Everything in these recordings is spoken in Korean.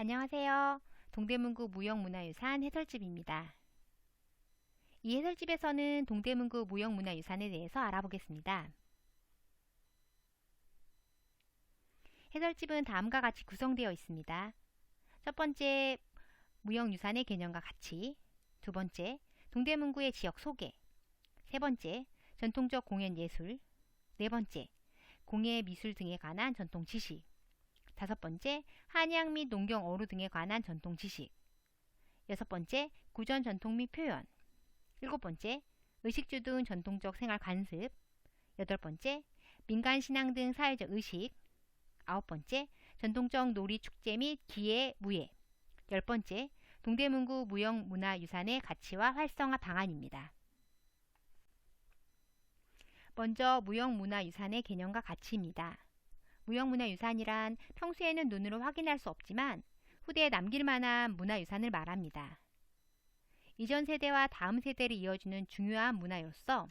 안녕하세요. 동대문구 무형문화유산 해설집입니다. 이 해설집에서는 동대문구 무형문화유산에 대해서 알아보겠습니다. 해설집은 다음과 같이 구성되어 있습니다. 첫 번째, 무형유산의 개념과 가치. 두 번째, 동대문구의 지역 소개. 세 번째, 전통적 공연 예술. 네 번째, 공예 미술 등에 관한 전통 지식. 다섯 번째, 한양 및 농경 어루 등에 관한 전통 지식. 여섯 번째, 구전 전통 및 표현. 일곱 번째, 의식주 등 전통적 생활 관습. 여덟 번째, 민간 신앙 등 사회적 의식. 아홉 번째, 전통적 놀이 축제 및 기예 무예. 열 번째, 동대문구 무형 문화유산의 가치와 활성화 방안입니다. 먼저 무형 문화유산의 개념과 가치입니다. 무형문화유산이란 평소에는 눈으로 확인할 수 없지만 후대에 남길 만한 문화유산을 말합니다. 이전 세대와 다음 세대를 이어주는 중요한 문화로서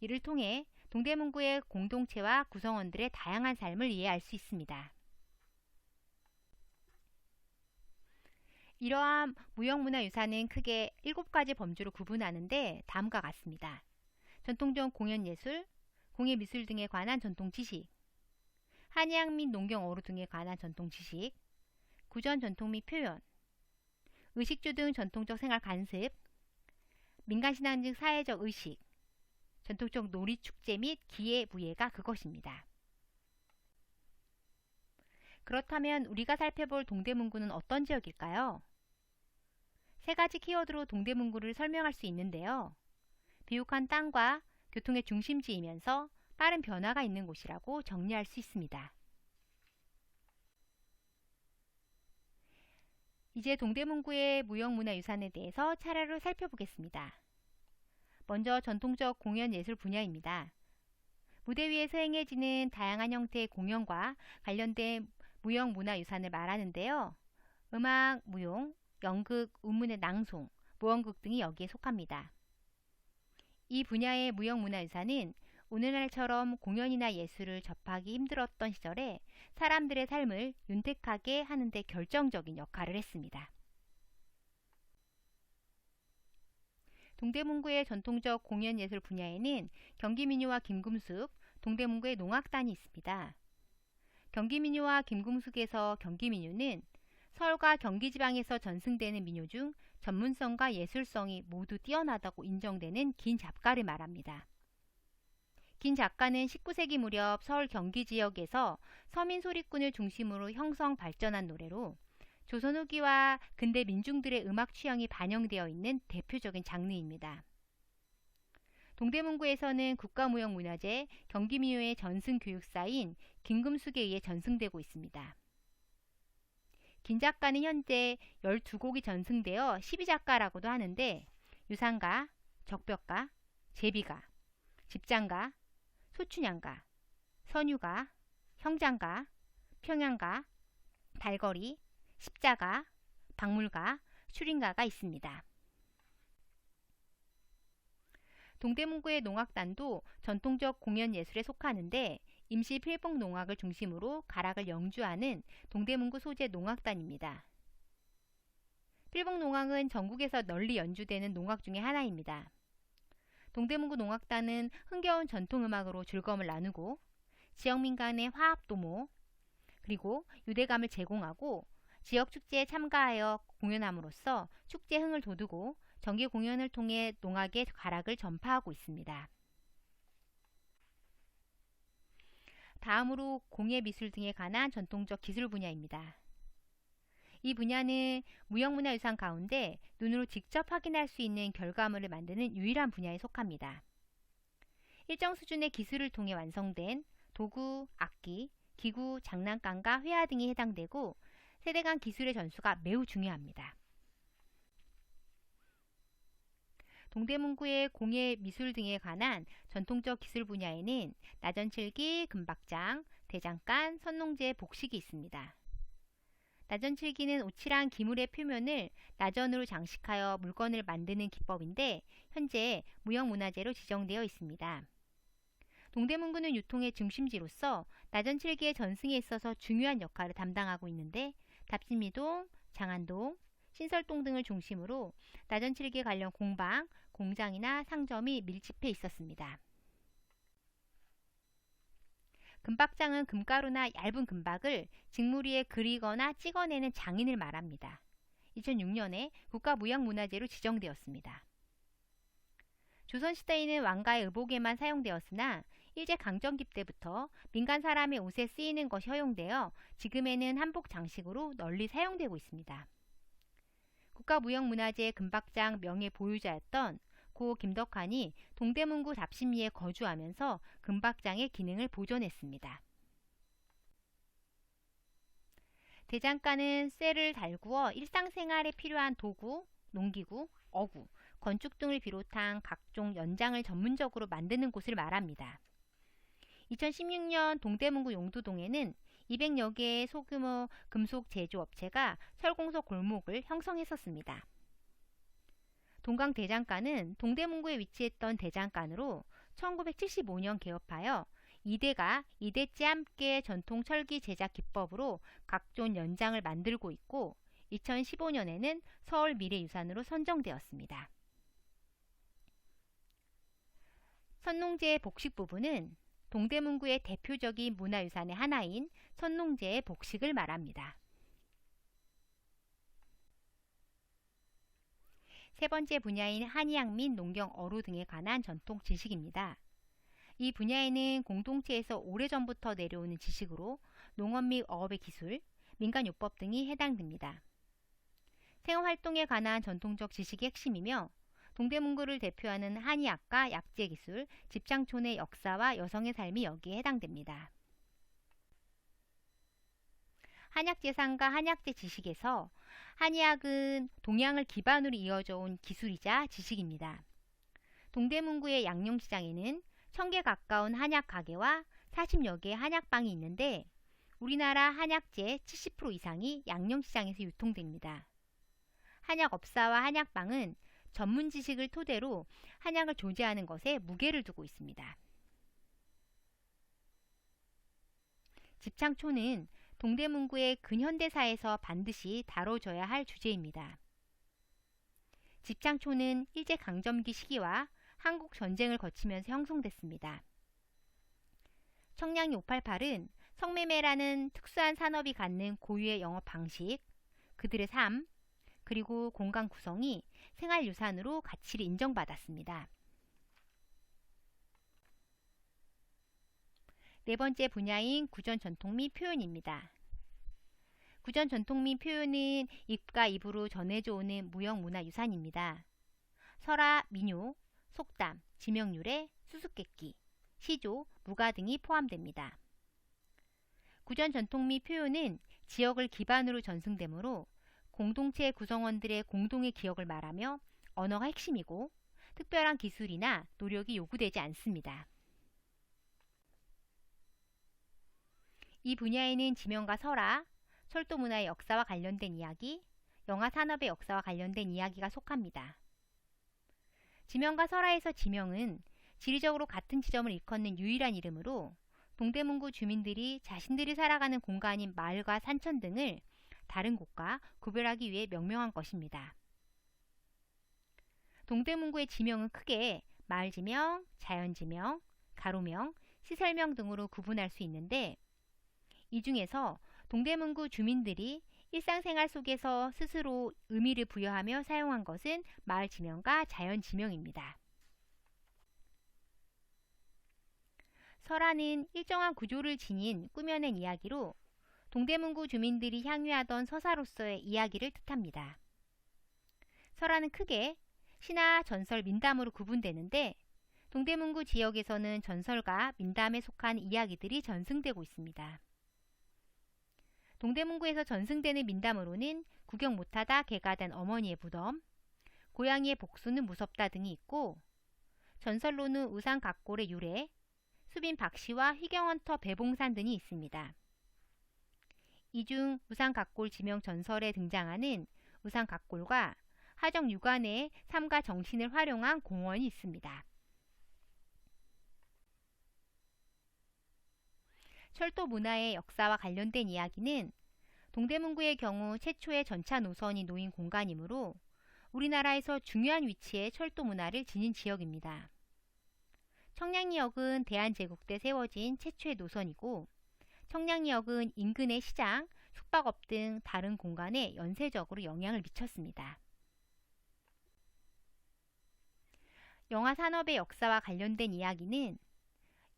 이를 통해 동대문구의 공동체와 구성원들의 다양한 삶을 이해할 수 있습니다. 이러한 무형문화유산은 크게 7가지 범주로 구분하는데 다음과 같습니다. 전통적 공연예술, 공예미술 등에 관한 전통 지식, 한의학 및 농경 어루 등에 관한 전통 지식, 구전 전통 및 표현, 의식주 등 전통적 생활 관습, 민간신앙 등 사회적 의식, 전통적 놀이 축제 및 기예 무예가 그것입니다. 그렇다면 우리가 살펴볼 동대문구는 어떤 지역일까요? 세 가지 키워드로 동대문구를 설명할 수 있는데요. 비옥한 땅과 교통의 중심지이면서 빠른 변화가 있는 곳이라고 정리할 수 있습니다. 이제 동대문구의 무형문화유산에 대해서 차례로 살펴보겠습니다. 먼저 전통적 공연예술 분야입니다. 무대 위에서 행해지는 다양한 형태의 공연과 관련된 무형문화유산을 말하는데요. 음악, 무용, 연극, 운문의 낭송, 모원극 등이 여기에 속합니다. 이 분야의 무형문화유산은 오늘날처럼 공연이나 예술을 접하기 힘들었던 시절에 사람들의 삶을 윤택하게 하는데 결정적인 역할을 했습니다. 동대문구의 전통적 공연 예술 분야에는 경기민요와 김금숙, 동대문구의 농악단이 있습니다. 경기민요와 김금숙에서 경기민요는 서울과 경기지방에서 전승되는 민요 중 전문성과 예술성이 모두 뛰어나다고 인정되는 긴 작가를 말합니다. 긴 작가는 19세기 무렵 서울 경기 지역에서 서민 소리꾼을 중심으로 형성 발전한 노래로 조선 후기와 근대 민중들의 음악 취향이 반영되어 있는 대표적인 장르입니다. 동대문구에서는 국가무형문화재 경기민요의 전승 교육사인 김금숙에 의해 전승되고 있습니다. 긴 작가는 현재 12곡이 전승되어 12작가라고도 하는데 유상가, 적벽가, 제비가, 집장가, 소춘향가, 선유가, 형장가, 평양가, 달거리, 십자가, 박물가, 수린가가 있습니다. 동대문구의 농악단도 전통적 공연 예술에 속하는데 임시 필봉 농악을 중심으로 가락을 영주하는 동대문구 소재 농악단입니다. 필봉 농악은 전국에서 널리 연주되는 농악 중의 하나입니다. 동대문구 농악단은 흥겨운 전통음악으로 즐거움을 나누고 지역민 간의 화합도모 그리고 유대감을 제공하고 지역 축제에 참가하여 공연함으로써 축제 흥을 돋우고 정기 공연을 통해 농악의 가락을 전파하고 있습니다. 다음으로 공예 미술 등에 관한 전통적 기술 분야입니다. 이 분야는 무형문화유산 가운데 눈으로 직접 확인할 수 있는 결과물을 만드는 유일한 분야에 속합니다. 일정 수준의 기술을 통해 완성된 도구, 악기, 기구, 장난감과 회화 등이 해당되고 세대 간 기술의 전수가 매우 중요합니다. 동대문구의 공예 미술 등에 관한 전통적 기술 분야에는 나전칠기, 금박장, 대장간, 선농제, 복식이 있습니다. 나전칠기는 오칠한 기물의 표면을 나전으로 장식하여 물건을 만드는 기법인데 현재 무형문화재로 지정되어 있습니다. 동대문구는 유통의 중심지로서 나전칠기의 전승에 있어서 중요한 역할을 담당하고 있는데 답심이동, 장안동, 신설동 등을 중심으로 나전칠기 관련 공방, 공장이나 상점이 밀집해 있었습니다. 금박장은 금가루나 얇은 금박을 직물 위에 그리거나 찍어내는 장인을 말합니다. 2006년에 국가무형문화재로 지정되었습니다. 조선시대에는 왕가의 의복에만 사용되었으나 일제강점기 때부터 민간 사람의 옷에 쓰이는 것이 허용되어 지금에는 한복 장식으로 널리 사용되고 있습니다. 국가무형문화재 금박장 명예 보유자였던 고 김덕환이 동대문구 답심리에 거주하면서 금박장의 기능을 보존했습니다. 대장간은 쇠를 달구어 일상생활에 필요한 도구, 농기구, 어구, 건축 등을 비롯한 각종 연장을 전문적으로 만드는 곳을 말합니다. 2016년 동대문구 용두동에는 200여 개의 소규모 금속 제조업체가 철공소 골목을 형성했었습니다. 동강 대장간은 동대문구에 위치했던 대장간으로 1975년 개업하여 이대가 이대째 함께 전통 철기 제작 기법으로 각종 연장을 만들고 있고 2015년에는 서울 미래유산으로 선정되었습니다. 선농제의 복식 부분은 동대문구의 대표적인 문화유산의 하나인 선농제의 복식을 말합니다. 세 번째 분야인 한의학 및 농경 어루 등에 관한 전통 지식입니다. 이 분야에는 공동체에서 오래전부터 내려오는 지식으로 농업 및 어업의 기술, 민간요법 등이 해당됩니다. 생활활동에 관한 전통적 지식이 핵심이며 동대문구를 대표하는 한의학과 약재기술, 집장촌의 역사와 여성의 삶이 여기에 해당됩니다. 한약재산과 한약재 지식에서 한의학은 동양을 기반으로 이어져 온 기술이자 지식입니다. 동대문구의 양념시장에는 1000개 가까운 한약 가게와 40여 개의 한약방이 있는데 우리나라 한약재 70% 이상이 양념시장에서 유통됩니다. 한약업사와 한약방은 전문 지식을 토대로 한약을 조제하는 것에 무게를 두고 있습니다. 집창초는 동대문구의 근현대사에서 반드시 다뤄져야 할 주제입니다. 집창초는 일제강점기 시기와 한국 전쟁을 거치면서 형성됐습니다. 청량리 588은 성매매라는 특수한 산업이 갖는 고유의 영업 방식, 그들의 삶, 그리고 공간 구성이 생활유산으로 가치를 인정받았습니다. 네 번째 분야인 구전 전통 및 표현입니다. 구전 전통 및 표현은 입과 입으로 전해져 오는 무형 문화 유산입니다. 설화, 민요, 속담, 지명유래, 수수께끼, 시조, 무가 등이 포함됩니다. 구전 전통 및 표현은 지역을 기반으로 전승되므로 공동체 구성원들의 공동의 기억을 말하며 언어가 핵심이고 특별한 기술이나 노력이 요구되지 않습니다. 이 분야에는 지명과 설화, 철도 문화의 역사와 관련된 이야기, 영화 산업의 역사와 관련된 이야기가 속합니다. 지명과 설화에서 지명은 지리적으로 같은 지점을 일컫는 유일한 이름으로 동대문구 주민들이 자신들이 살아가는 공간인 마을과 산천 등을 다른 곳과 구별하기 위해 명명한 것입니다. 동대문구의 지명은 크게 마을 지명, 자연 지명, 가로명, 시설명 등으로 구분할 수 있는데 이 중에서 동대문구 주민들이 일상생활 속에서 스스로 의미를 부여하며 사용한 것은 마을 지명과 자연 지명입니다. 설화는 일정한 구조를 지닌 꾸며낸 이야기로 동대문구 주민들이 향유하던 서사로서의 이야기를 뜻합니다. 설화는 크게 신화, 전설, 민담으로 구분되는데 동대문구 지역에서는 전설과 민담에 속한 이야기들이 전승되고 있습니다. 동대문구에서 전승되는 민담으로는 구경 못하다 개가 된 어머니의 무덤, 고양이의 복수는 무섭다 등이 있고 전설로는 우상 각골의 유래, 수빈 박씨와 휘경헌터 배봉산 등이 있습니다. 이 중 우상각골 지명 전설에 등장하는 우상각골과 하정 유관의 삶과 정신을 활용한 공원이 있습니다. 철도 문화의 역사와 관련된 이야기는 동대문구의 경우 최초의 전차 노선이 놓인 공간이므로 우리나라에서 중요한 위치의 철도 문화를 지닌 지역입니다. 청량리역은 대한제국 때 세워진 최초의 노선이고 청량리역은 인근의 시장, 숙박업 등 다른 공간에 연쇄적으로 영향을 미쳤습니다. 영화 산업의 역사와 관련된 이야기는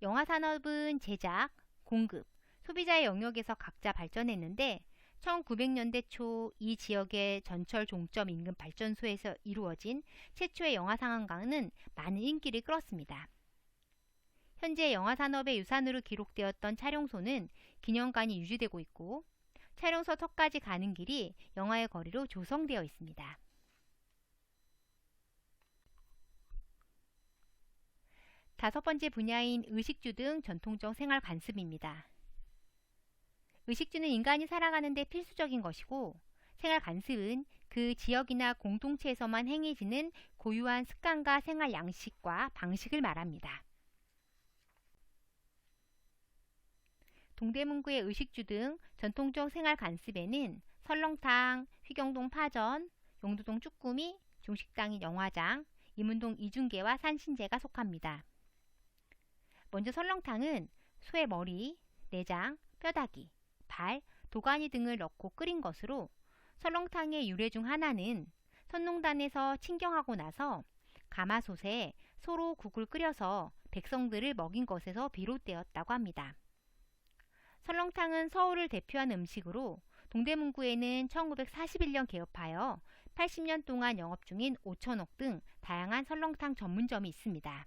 영화 산업은 제작, 공급, 소비자의 영역에서 각자 발전했는데 1900년대 초 이 지역의 전철 종점 인근 발전소에서 이루어진 최초의 영화 상황과는 많은 인기를 끌었습니다. 현재 영화 산업의 유산으로 기록되었던 촬영소는 기념관이 유지되고 있고 촬영소 턱까지 가는 길이 영화의 거리로 조성되어 있습니다. 다섯 번째 분야인 의식주 등 전통적 생활 관습입니다. 의식주는 인간이 살아가는데 필수적인 것이고 생활 관습은 그 지역이나 공동체에서만 행해지는 고유한 습관과 생활 양식과 방식을 말합니다. 동대문구의 의식주 등 전통적 생활 관습에는 설렁탕, 휘경동 파전, 용두동 쭈꾸미, 종식당인 영화장, 이문동 이중계와 산신제가 속합니다. 먼저 설렁탕은 소의 머리, 내장, 뼈다귀, 발, 도가니 등을 넣고 끓인 것으로 설렁탕의 유래 중 하나는 선농단에서 친경하고 나서 가마솥에 소로 국을 끓여서 백성들을 먹인 것에서 비롯되었다고 합니다. 설렁탕은 서울을 대표하는 음식으로 동대문구에는 1941년 개업하여 80년 동안 영업 중인 5천옥 등 다양한 설렁탕 전문점이 있습니다.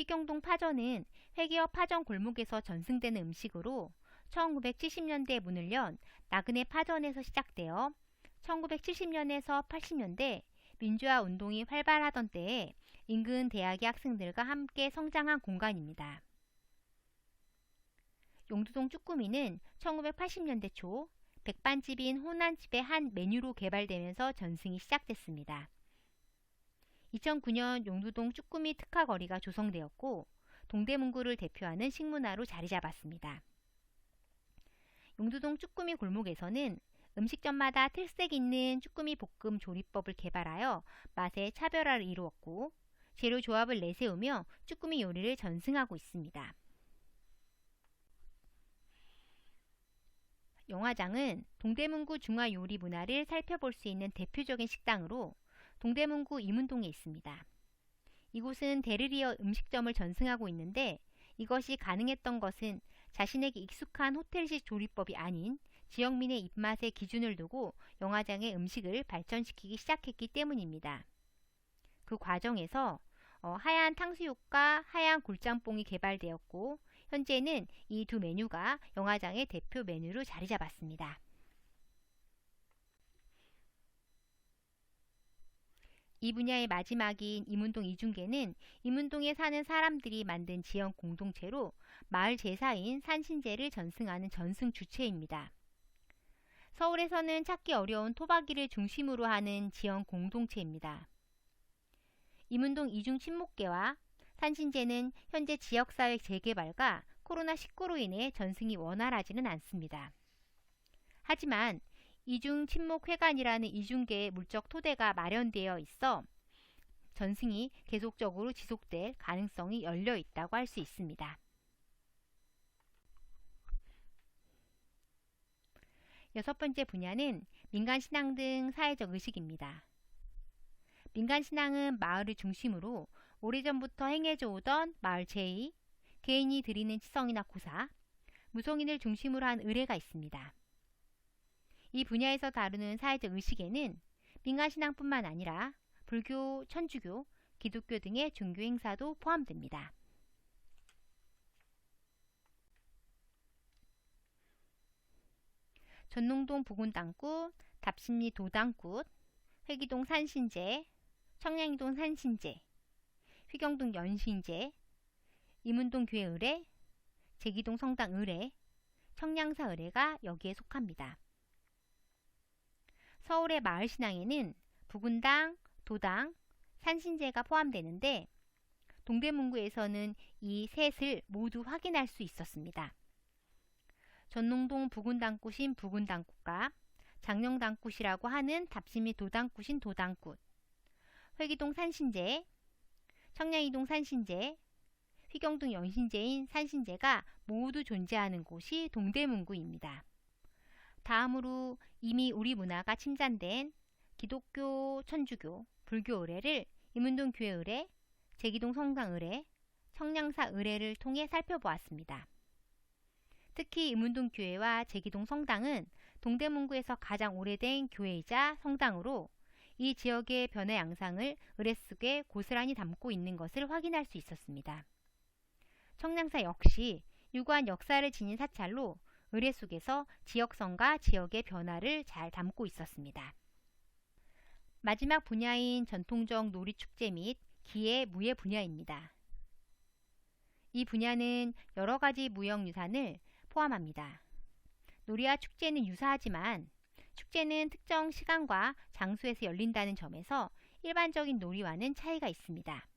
휘경동 파전은 회계업 파전 골목에서 전승되는 음식으로 1970년대에 문을 연 나그네 파전에서 시작되어 1970년에서 80년대 민주화 운동이 활발하던 때에 인근 대학의 학생들과 함께 성장한 공간입니다. 용두동 쭈꾸미는 1980년대 초 백반집인 호난집의 한 메뉴로 개발되면서 전승이 시작됐습니다. 2009년 용두동 쭈꾸미 특화 거리가 조성되었고 동대문구를 대표하는 식문화로 자리 잡았습니다. 용두동 쭈꾸미 골목에서는 음식점마다 특색 있는 쭈꾸미 볶음 조리법을 개발하여 맛의 차별화를 이루었고 재료 조합을 내세우며 쭈꾸미 요리를 전승하고 있습니다. 영화장은 동대문구 중화 요리 문화를 살펴볼 수 있는 대표적인 식당으로 동대문구 이문동에 있습니다. 이곳은 데르리어 음식점을 전승하고 있는데 이것이 가능했던 것은 자신에게 익숙한 호텔식 조리법이 아닌 지역민의 입맛에 기준을 두고 영화장의 음식을 발전시키기 시작했기 때문입니다. 그 과정에서 어, 하얀 탕수육과 하얀 굴짬뽕이 개발되었고 현재는 이 두 메뉴가 영화장의 대표 메뉴로 자리 잡았습니다. 이 분야의 마지막인 이문동 이중계는 이문동에 사는 사람들이 만든 지역 공동체로 마을 제사인 산신제를 전승하는 전승 주체입니다. 서울에서는 찾기 어려운 토박이를 중심으로 하는 지역 공동체입니다. 이문동 이중 친목계와 산신제는 현재 지역사회 재개발과 코로나19로 인해 전승이 원활하지는 않습니다. 하지만 이중 침묵회관이라는 이중계의 물적 토대가 마련되어 있어 전승이 계속적으로 지속될 가능성이 열려 있다고 할 수 있습니다. 여섯 번째 분야는 민간신앙 등 사회적 의식입니다. 민간신앙은 마을을 중심으로 오래전부터 행해져 오던 마을 제의, 개인이 드리는 치성이나 고사, 무속인을 중심으로 한 의례가 있습니다. 이 분야에서 다루는 사회적 의식에는 민간신앙뿐만 아니라 불교, 천주교, 기독교 등의 종교 행사도 포함됩니다. 전농동 부군땅굿, 답심리 도당굿, 회기동 산신제, 청량동 산신제, 휘경동 연신제, 이문동 교회 의뢰, 제기동 성당 의뢰, 청량사 의뢰가 여기에 속합니다. 서울의 마을 신앙에는 부군당, 도당, 산신제가 포함되는데 동대문구에서는 이 셋을 모두 확인할 수 있었습니다. 전농동 부군당꽃인 부군당꽃과 장령당꽃이라고 하는 답심이 도당꽃인 도당꽃, 회기동 산신제, 청량이동 산신제, 휘경동 연신제인 산신제가 모두 존재하는 곳이 동대문구입니다. 다음으로 이미 우리 문화가 침잔된 기독교, 천주교, 불교 의례를 이문동 교회 의례, 제기동 성당 의례, 청량사 의례를 통해 살펴보았습니다. 특히 이문동 교회와 제기동 성당은 동대문구에서 가장 오래된 교회이자 성당으로 이 지역의 변화 양상을 의례 속에 고스란히 담고 있는 것을 확인할 수 있었습니다. 청량사 역시 유구한 역사를 지닌 사찰로 의례 속에서 지역성과 지역의 변화를 잘 담고 있었습니다. 마지막 분야인 전통적 놀이축제 및 기의 무예 분야입니다. 이 분야는 여러 가지 무형유산을 포함합니다. 놀이와 축제는 유사하지만 축제는 특정 시간과 장소에서 열린다는 점에서 일반적인 놀이와는 차이가 있습니다.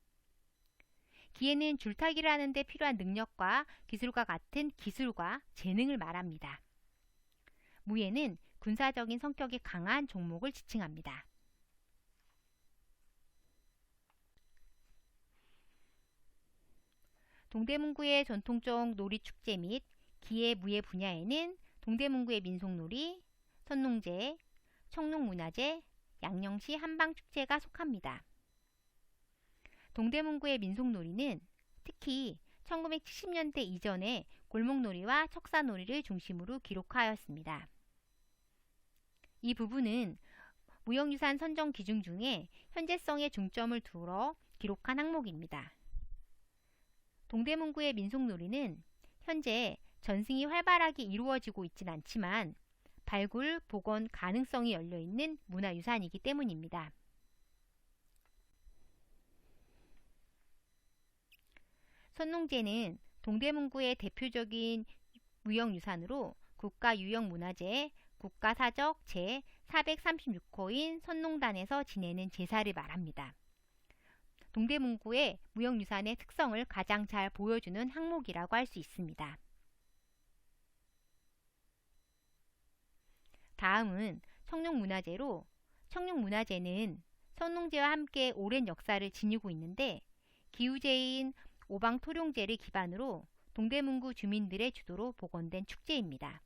기회는 줄타기를 하는데 필요한 능력과 기술과 같은 기술과 재능을 말합니다. 무예는 군사적인 성격이 강한 종목을 지칭합니다. 동대문구의 전통적 놀이축제 및 기예 무예 분야에는 동대문구의 민속놀이, 선농제, 청농문화제, 양령시 한방축제가 속합니다. 동대문구의 민속놀이는 특히 1970년대 이전에 골목놀이와 척사놀이를 중심으로 기록하였습니다. 이 부분은 무형유산 선정 기준 중에 현재성에 중점을 두어 기록한 항목입니다. 동대문구의 민속놀이는 현재 전승이 활발하게 이루어지고 있진 않지만 발굴, 복원 가능성이 열려있는 문화유산이기 때문입니다. 선농제는 동대문구의 대표적인 무형유산으로 국가유형문화재 국가사적 제 436호인 선농단에서 지내는 제사를 말합니다. 동대문구의 무형유산의 특성을 가장 잘 보여주는 항목이라고 할 수 있습니다. 다음은 청룡문화재로 청룡문화재는 선농제와 함께 오랜 역사를 지니고 있는데 기후제인 오방 토룡제를 기반으로 동대문구 주민들의 주도로 복원된 축제입니다.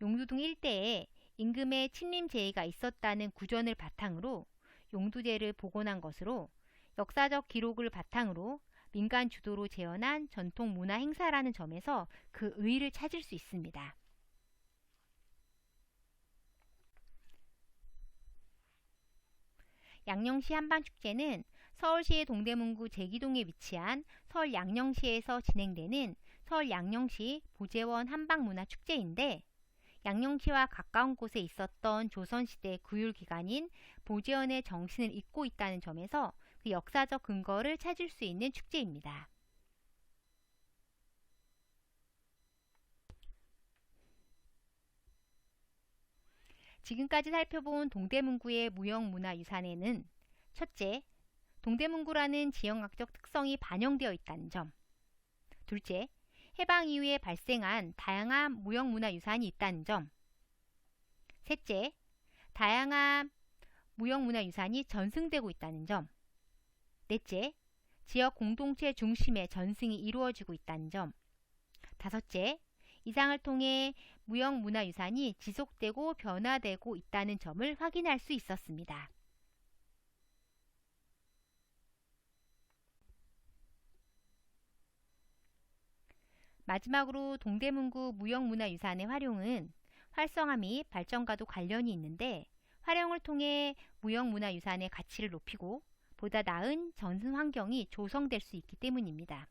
용두동 일대에 임금의 친림제의가 있었다는 구전을 바탕으로 용두제를 복원한 것으로 역사적 기록을 바탕으로 민간 주도로 재현한 전통 문화 행사라는 점에서 그 의의를 찾을 수 있습니다. 양령시 한방축제는 서울시 동대문구 제기동에 위치한 서울 양령시에서 진행되는 서울 양령시 보재원 한방문화축제인데 양령시와 가까운 곳에 있었던 조선시대 구율기관인 보재원의 정신을 잇고 있다는 점에서 그 역사적 근거를 찾을 수 있는 축제입니다. 지금까지 살펴본 동대문구의 무형문화유산에는 첫째, 동대문구라는 지역학적 특성이 반영되어 있다는 점. 둘째, 해방 이후에 발생한 다양한 무형문화 유산이 있다는 점. 셋째, 다양한 무형문화 유산이 전승되고 있다는 점. 넷째, 지역 공동체 중심의 전승이 이루어지고 있다는 점. 다섯째, 이상을 통해 무형문화 유산이 지속되고 변화되고 있다는 점을 확인할 수 있었습니다. 마지막으로 동대문구 무형문화유산의 활용은 활성화 및 발전과도 관련이 있는데 활용을 통해 무형문화유산의 가치를 높이고 보다 나은 전승 환경이 조성될 수 있기 때문입니다.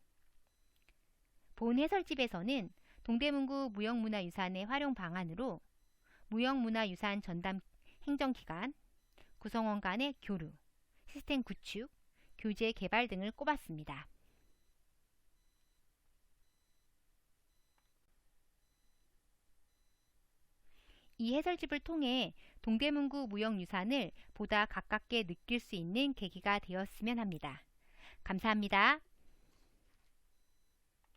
본 해설집에서는 동대문구 무형문화유산의 활용 방안으로 무형문화유산 전담 행정기관, 구성원 간의 교류, 시스템 구축, 교재 개발 등을 꼽았습니다. 이 해설집을 통해 동대문구 무형유산을 보다 가깝게 느낄 수 있는 계기가 되었으면 합니다. 감사합니다.